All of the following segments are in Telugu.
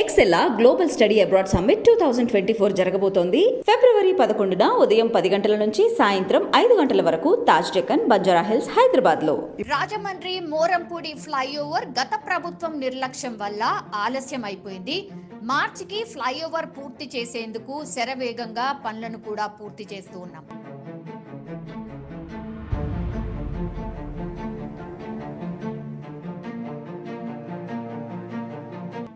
ఎక్సెల్లా global study abroad summit two thousand twenty four జరగబోతోంది. ఫిబ్రవరి పదకొండున ఉదయం పది గంటల నుంచి సాయంత్రం ఐదు గంటల వరకు తాజ్ డెక్కన్ బంజారా హిల్స్ హైదరాబాద్లో రాజమండ్రి మోరంపూడి ఫ్లైఓవర్ గత ప్రభుత్వం నిర్లక్ష్యం వల్ల ఆలస్యం అయిపోయింది మార్చికి ఫ్లైఓవర్ పూర్తి చేసేందుకు శరవేగంగా పనులను కూడా పూర్తి చేస్తూ ఉన్నాం.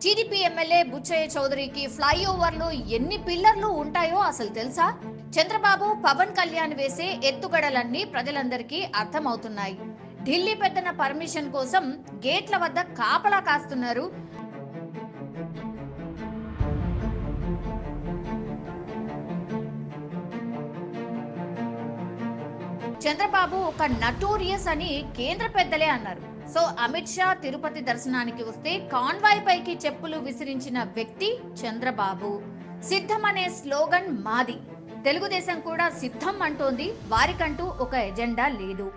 టీడీపీ ఎమ్మెల్యే బుచ్చయ్య చౌదరికి ఫ్లైఓవర్లు ఎన్ని పిల్లర్లు ఉంటాయో అసలు తెలుసా? చంద్రబాబు పవన్ కళ్యాణ్ వేసే ఎత్తుగడలన్నీ ప్రజలందరికీ అర్థమవుతున్నాయి. ఢిల్లీ పెద్దన పర్మిషన్ కోసం గేట్ల వద్ద కాపలా కాస్తున్నారు. చంద్రబాబు ఒక నటోరియస్ అని కేంద్ర పెద్దలే అన్నారు. సో అమిత్ షా తిరుపతి దర్శనానికి వస్తే కాన్వాయ్ పైకి చెప్పులు విసిరించిన వ్యక్తి చంద్రబాబు. సిద్ధం అనే స్లోగన్ మాది. తెలుగుదేశం కూడా సిద్ధం అంటోంది. వారికంటూ ఒక ఎజెండా లేదు.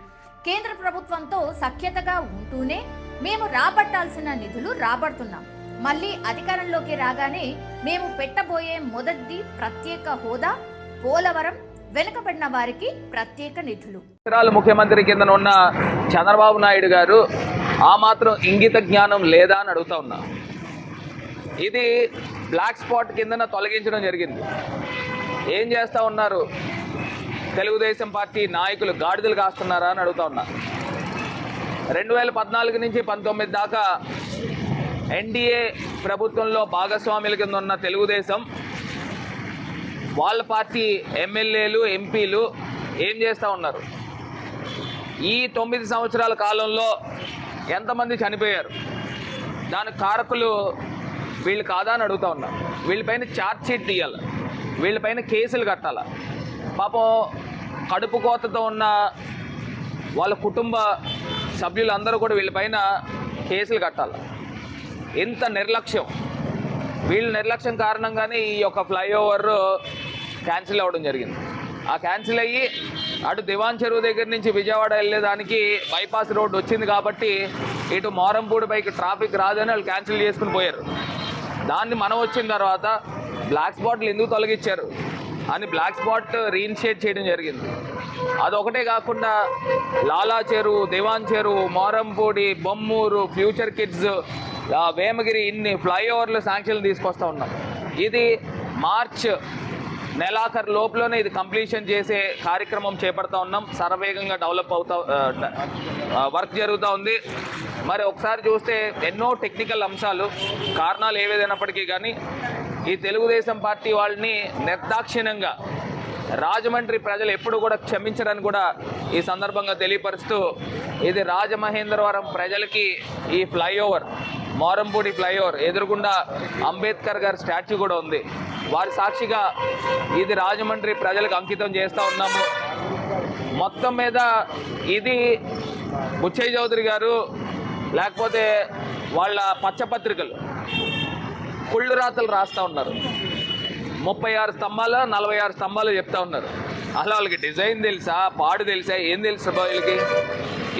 కేంద్ర ప్రభుత్వంతో సఖ్యతగా ఉంటూనే మేము రాబట్టాల్సిన నిధులు రాబడుతున్నాం. మళ్ళీ అధికారంలోకి రాగానే మేము పెట్టబోయే మొదటిది ప్రత్యేక హోదా పోలవరం వెనుకబడిన వారికి ప్రత్యేక నిధులు. ముఖ్యమంత్రి కింద ఉన్న చంద్రబాబు నాయుడు గారు ఆ మాత్రం ఇంగిత జ్ఞానం లేదా? అని అడుగుతా ఉన్నా. ఇది బ్లాక్ స్పాట్ కిందన తొలగించడం జరిగింది. ఏం చేస్తూ ఉన్నారు? తెలుగుదేశం పార్టీ నాయకులు గాడిదలు కాస్తున్నారా అని అడుగుతా ఉన్నా. రెండు వేల పద్నాలుగు నుంచి పంతొమ్మిది దాకా ఎన్డీఏ ప్రభుత్వంలో భాగస్వాముల కింద ఉన్న తెలుగుదేశం వాళ్ళ పార్టీ ఎమ్మెల్యేలు ఎంపీలు ఏం చేస్తూ ఉన్నారు? ఈ తొమ్మిది సంవత్సరాల కాలంలో ఎంతమంది చనిపోయారు? దాని కారకులు వీళ్ళు కాదా అని అడుగుతా ఉన్నారు వీళ్ళపైన ఛార్జ్ షీట్ తీయాలి. వీళ్ళపైన కేసులు కట్టాలి. పాపం కడుపు కోతతో ఉన్న వాళ్ళ కుటుంబ సభ్యులందరూ కూడా వీళ్ళపైన కేసులు కట్టాలి. ఎంత నిర్లక్ష్యం. వీళ్ళ నిర్లక్ష్యం కారణంగానే ఈ యొక్క ఫ్లైఓవర్ క్యాన్సిల్ అవ్వడం జరిగింది. ఆ క్యాన్సిల్ అయ్యి అటు దివాన్ చెరువు దగ్గర నుంచి విజయవాడ వెళ్ళేదానికి బైపాస్ రోడ్ వచ్చింది కాబట్టి ఇటు మోరంపూడి పైకి ట్రాఫిక్ రాదని వాళ్ళు క్యాన్సిల్ చేసుకుని పోయారు. దాన్ని మనం వచ్చిన తర్వాత బ్లాక్ స్పాట్లు ఎందుకు తొలగించారు అని బ్లాక్ స్పాట్ రీఇనిషియేట్ చేయడం జరిగింది. అదొకటే కాకుండా లాలా చెరువు దివాన్ చెరువు మోరంపూడి బొమ్మూరు ఫ్యూచర్ కిడ్స్ వేమగిరి ఇన్ని ఫ్లైఓవర్లు శాంక్షన్లు తీసుకొస్తా ఉన్నాం. ఇది మార్చ్ నెలాఖరు లోపలనే ఇది కంప్లీషన్ చేసే కార్యక్రమం చేపడతా ఉన్నాం. సరవేగంగా డెవలప్ అవుతా వర్క్ జరుగుతూ ఉంది. మరి ఒకసారి చూస్తే ఎన్నో టెక్నికల్ అంశాలు కారణాలు ఏవేదైనప్పటికీ కానీ ఈ తెలుగుదేశం పార్టీ వాళ్ళని నిర్దాక్షిణ్యంగా రాజమండ్రి ప్రజలు ఎప్పుడు కూడా క్షమించరని కూడా ఈ సందర్భంగా తెలియపరుస్తూ ఇది రాజమహేంద్రవరం ప్రజలకి ఈ ఫ్లైఓవర్ మోరంపూడి ఫ్లైఓవర్ ఎదురుగుండా అంబేద్కర్ గారి స్టాచ్యూ కూడా ఉంది. వారి సాక్షిగా ఇది రాజమండ్రి ప్రజలకు అంకితం చేస్తూ ఉన్నాము. మొత్తం మీద ఇది బుచ్చయ్య చౌదరి గారు లేకపోతే వాళ్ళ పచ్చపత్రికలు కుళ్ళు రాతలు రాస్తూ ఉన్నారు. ముప్పై ఆరు స్తంభాలు నలభై ఆరు స్తంభాలు చెప్తా ఉన్నారు. అసలు వాళ్ళకి డిజైన్ తెలుసా? పాడు తెలుసా? ఏం తెలుసా వీళ్ళకి?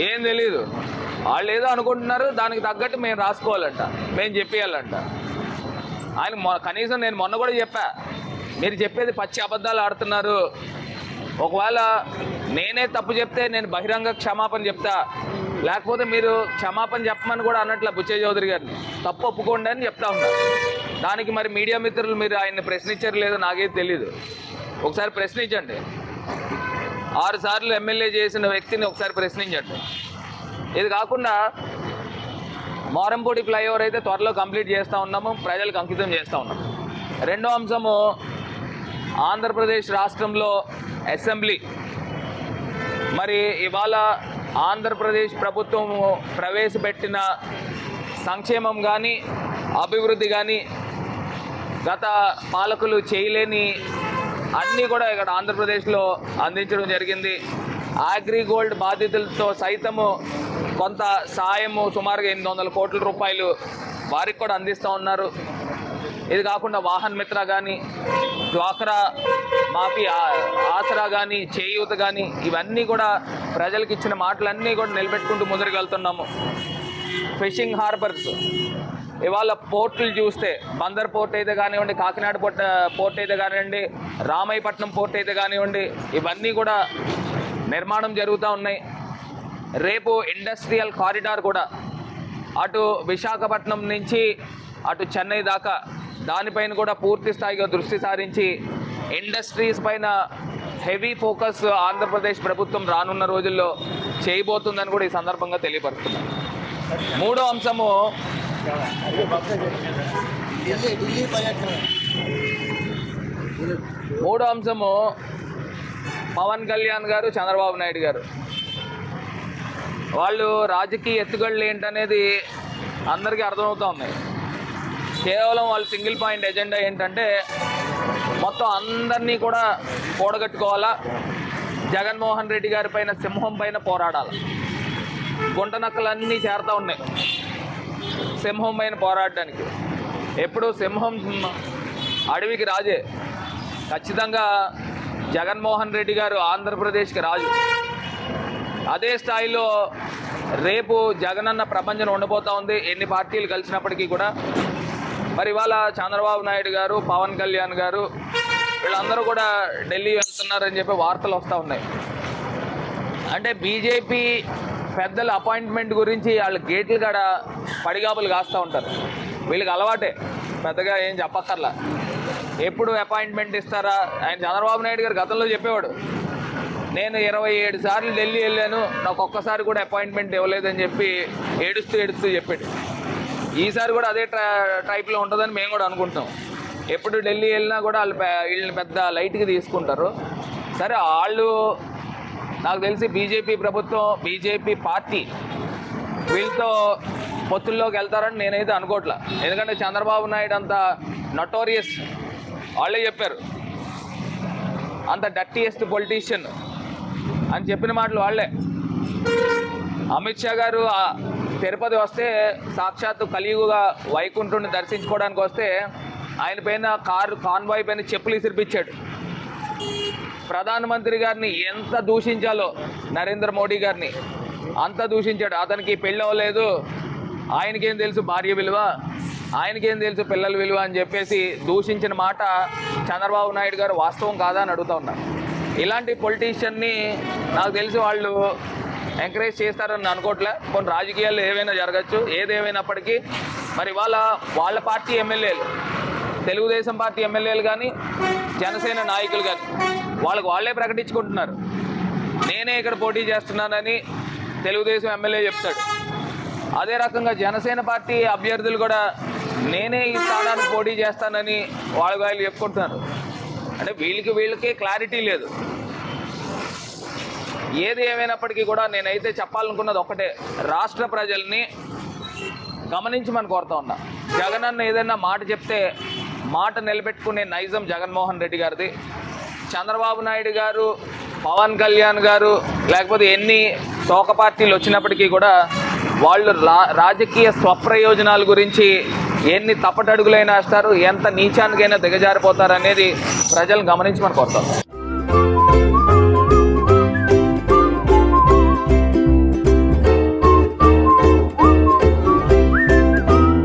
ఏం తెలియదు వాళ్ళు ఏదో అనుకుంటున్నారు దానికి తగ్గట్టు మేము రాసుకోవాలంట. మేము చెప్పేయాలంట. ఆయన మొ- కనీసం నేను మొన్న కూడా చెప్పా. మీరు చెప్పేది పచ్చి అబద్ధాలు ఆడుతున్నారు. ఒకవేళ నేనే తప్పు చెప్తే నేను బహిరంగ క్షమాపణ చెప్తా. లేకపోతే మీరు క్షమాపణ చెప్పమని కూడా అన్నట్ల బుచ్చయ్య చౌదరి గారిని. తప్పు ఒప్పుకోండి అని చెప్తా ఉన్నారు దానికి మరి మీడియా మిత్రులు మీరు ఆయన్ని ప్రశ్నించారు లేదో నాకేది తెలీదు. ఒకసారి ప్రశ్నించండి. ఆరు సార్లు ఎమ్మెల్యే చేసిన వ్యక్తిని ఒకసారి ప్రశ్నించండి. ఇది కాకుండా మారంపూడి ఫ్లైఓవర్ అయితే త్వరలో కంప్లీట్ చేస్తూ ఉన్నాము ప్రజలకు అంకితం చేస్తూ ఉన్నాము. రెండో అంశము ఆంధ్రప్రదేశ్ రాష్ట్రంలో అసెంబ్లీ. మరి ఇవాళ ఆంధ్రప్రదేశ్ ప్రభుత్వం ప్రవేశపెట్టిన సంక్షేమం కానీ అభివృద్ధి కానీ గత పాలకులు చేయలేని అన్నీ కూడా ఇక్కడ ఆంధ్రప్రదేశ్లో అందించడం జరిగింది. అగ్రిగోల్డ్ బాధితులతో సైతము కొంత సాయము సుమారుగా ఎనిమిది వందల కోట్ల రూపాయలు వారికి కూడా అందిస్తూ ఉన్నారు. ఇది కాకుండా వాహన్ మిత్ర కానీ డ్వాక్రా మాఫీ ఆసరా కానీ చేయూత కానీ ఇవన్నీ కూడా ప్రజలకు ఇచ్చిన మాటలన్నీ కూడా నిలబెట్టుకుంటూ ముందరికి వెళ్తున్నాము ఫిషింగ్ హార్బర్స్ ఇవాళ పోర్టులు చూస్తే బందర్ పోర్ట్ అయితే కానివ్వండి కాకినాడ పోర్ట్ పోర్ట్ అయితే కానివ్వండి రామాయపట్నం పోర్ట్ అయితే కానివ్వండి ఇవన్నీ కూడా నిర్మాణం జరుగుతూ ఉన్నాయి. రేపు ఇండస్ట్రియల్ కారిడార్ కూడా అటు విశాఖపట్నం నుంచి అటు చెన్నై దాకా దానిపైన కూడా పూర్తి స్థాయిగా దృష్టి సారించి ఇండస్ట్రీస్ పైన హెవీ ఫోకస్ ఆంధ్రప్రదేశ్ ప్రభుత్వం రానున్న రోజుల్లో చేయబోతుందని కూడా ఈ సందర్భంగా తెలియపరుస్తున్నాను. మూడో అంశము మూడో అంశము పవన్ కళ్యాణ్ గారు చంద్రబాబు నాయుడు గారు. వాళ్ళు రాజకీయ ఎత్తుగడలు ఏంటనేది అందరికీ అర్థమవుతూ ఉన్నాయి కేవలం వాళ్ళ సింగిల్ పాయింట్ ఎజెండా ఏంటంటే మొత్తం అందరినీ కూడా కూడగట్టుకోవాలా జగన్మోహన్ రెడ్డి గారి పైన సింహం పైన పోరాడాలి. గుంట నక్కలన్నీ చేరుతూ ఉన్నాయి. సింహం పైన పోరాడడానికి ఎప్పుడు సింహం అడవికి రాజే. ఖచ్చితంగా జగన్మోహన్ రెడ్డి గారు ఆంధ్రప్రదేశ్కి రాజు. అదే స్థాయిలో రేపు జగనన్న ప్రపంచం ఉండబోతూ ఉంది. ఎన్ని పార్టీలు కలిసినప్పటికీ కూడా. మరి ఇవాళ చంద్రబాబు నాయుడు గారు పవన్ కళ్యాణ్ గారు వీళ్ళందరూ కూడా ఢిల్లీ వెళ్తున్నారని చెప్పి వార్తలు వస్తూ ఉన్నాయి. అంటే బీజేపీ పెద్దల అపాయింట్మెంట్ గురించి వాళ్ళు గేట్లు కాడ పడిగాపులు కాస్తూ ఉంటారు. వీళ్ళకి అలవాటే. పెద్దగా ఏం చెప్పక్కర్లా. ఎప్పుడు అపాయింట్మెంట్ ఇస్తారా? ఆయన చంద్రబాబు నాయుడు గారు గతంలో చెప్పేవాడు. నేను ఇరవై ఏడు సార్లు ఢిల్లీ వెళ్ళాను నాకు ఒక్కసారి కూడా అపాయింట్మెంట్ ఇవ్వలేదని చెప్పి ఏడుస్తూ ఏడుస్తూ చెప్పాడు. ఈసారి కూడా అదే టైప్లో ఉంటుందని మేము కూడా అనుకుంటాం ఎప్పుడు ఢిల్లీ వెళ్ళినా కూడా వాళ్ళు వీళ్ళని పెద్ద లైట్గా తీసుకుంటారు. సరే వాళ్ళు నాకు తెలిసి బీజేపీ ప్రభుత్వం బీజేపీ పార్టీ వీళ్ళతో పొత్తుల్లోకి వెళ్తారని నేనైతే అనుకోవట్లా ఎందుకంటే చంద్రబాబు నాయుడు అంత నటోరియస్ వాళ్ళే చెప్పారు. అంత డట్టియెస్ట్ పొలిటీషియన్ అని చెప్పిన మాటలు వాళ్ళే. అమిత్ షా గారు తిరుపతి వస్తే సాక్షాత్తు కలియుగా వైకుంఠుని దర్శించుకోవడానికి వస్తే ఆయన పైన కారు కాన్వాయ్ పైన చెప్పులు ఇసిరిపించాడు ప్రధానమంత్రి గారిని ఎంత దూషించాలో నరేంద్ర మోడీ గారిని అంత దూషించాడు. అతనికి పెళ్ళి అవ్వలేదు. ఆయనకేం తెలుసు భార్య విలువ? ఆయనకేం తెలుసు పిల్లల విలువ అని చెప్పేసి దూషించిన మాట చంద్రబాబు నాయుడు గారు వాస్తవం కాదా అని అడుగుతా ఉన్నారు ఇలాంటి పొలిటీషియన్ని నాకు తెలిసి వాళ్ళు ఎంకరేజ్ చేస్తారని అనుకోవట్లే. కొన్ని రాజకీయాలు ఏవైనా జరగచ్చు. ఏదేమైనప్పటికీ మరి వాళ్ళ వాళ్ళ పార్టీ ఎమ్మెల్యేలు తెలుగుదేశం పార్టీ ఎమ్మెల్యేలు కానీ జనసేన నాయకులు కానీ వాళ్ళకు వాళ్ళే ప్రకటించుకుంటున్నారు. నేనే ఇక్కడ పోటీ చేస్తున్నానని తెలుగుదేశం ఎమ్మెల్యే చెప్తాడు. అదే రకంగా జనసేన పార్టీ అభ్యర్థులు కూడా నేనే ఈ స్థానానికి పోటీ చేస్తానని వాళ్ళు వాళ్ళు చెప్పుకుంటున్నారు. అంటే వీళ్ళకి వీళ్ళకి క్లారిటీ లేదు. ఏది ఏమైనప్పటికీ కూడా నేనైతే చెప్పాలనుకున్నది ఒకటే రాష్ట్ర ప్రజల్ని గమనించమని కోరుతా ఉన్నా. జగన్ అన్న ఏదైనా మాట చెప్తే మాట నిలబెట్టుకునే నైజం జగన్మోహన్ రెడ్డి గారిది. చంద్రబాబు నాయుడు గారు పవన్ కళ్యాణ్ గారు లేకపోతే ఎన్ని తోక పార్టీలు వచ్చినప్పటికీ కూడా వాళ్ళు రా రాజకీయ స్వప్రయోజనాల గురించి ఎన్ని తప్పటడుగులైనా వేస్తారు ఎంత నీచానికైనా దిగజారిపోతారు అనేది ప్రజలు గమనించమని కోరుతాం.